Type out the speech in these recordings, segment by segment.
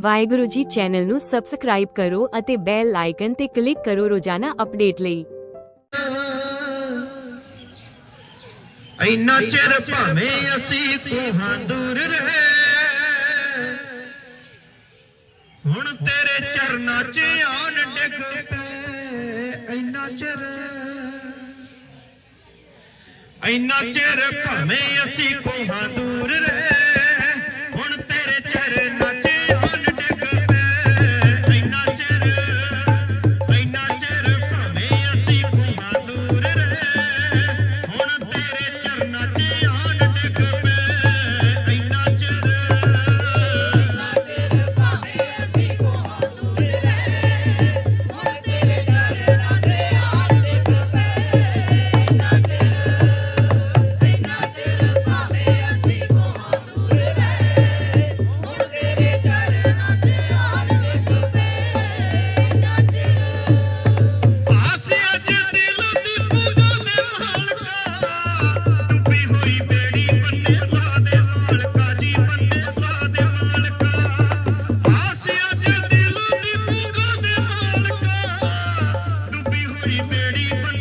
Waheguru ji channel ਨੂੰ subscribe ਕਰੋ ਅਤੇ ਬੈਲ ਆਈਕਨ ਤੇ ਕਲਿੱਕ ਕਰੋ ਰੋਜ਼ਾਨਾ ਅਪਡੇਟ ਲਈ। ਇੰਨਾ ਚਿਰ ਭਾਵੇਂ ਅਸੀਂ ਕੋਹਾਂ ਦੂਰ ਰਹੇ, ਹੁਣ ਤੇਰੇ ਚਰਨਾਂ 'ਚ ਆਣ ਡਿੱਗ ਪਏ ਇੰਨਾ ਚਿਰ ਇੰਨਾ ਚਿਰ ਭਾਵੇਂ ਅਸੀਂ ਕੋਹਾਂ ਦੂਰ ਰਹੇ பறிபெடி பண்ண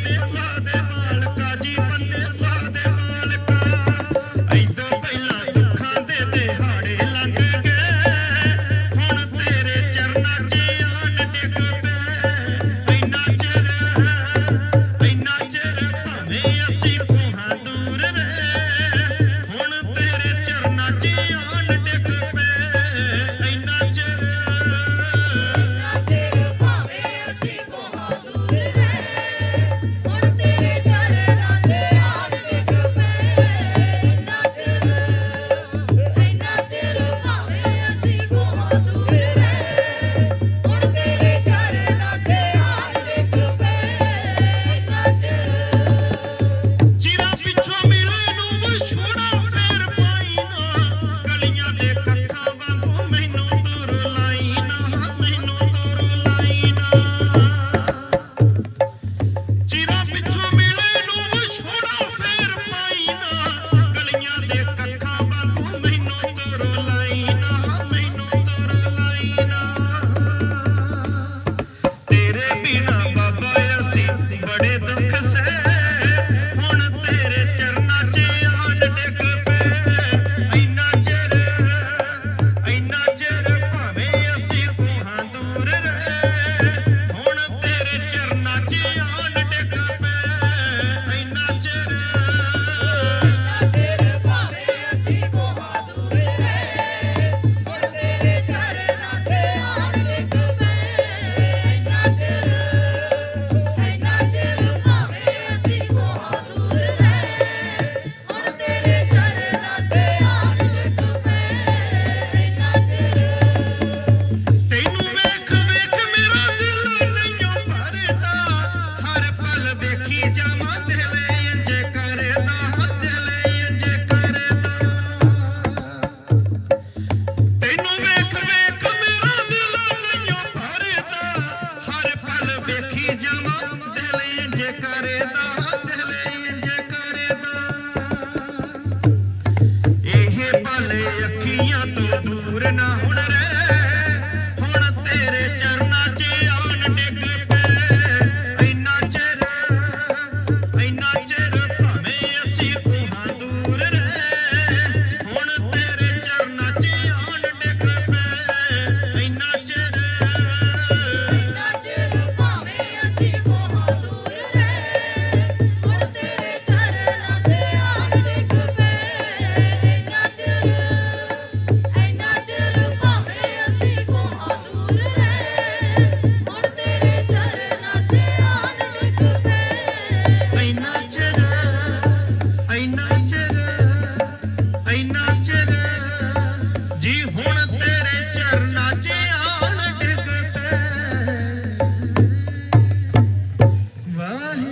ਵੇਖੀ ਜਾਵਾਂ ਦਿਲ ਕਰਦਾ। ਇਹ ਭਲੇ ਅੱਖੀਆਂ ਤੋਂ ਦੂਰ ਨਾ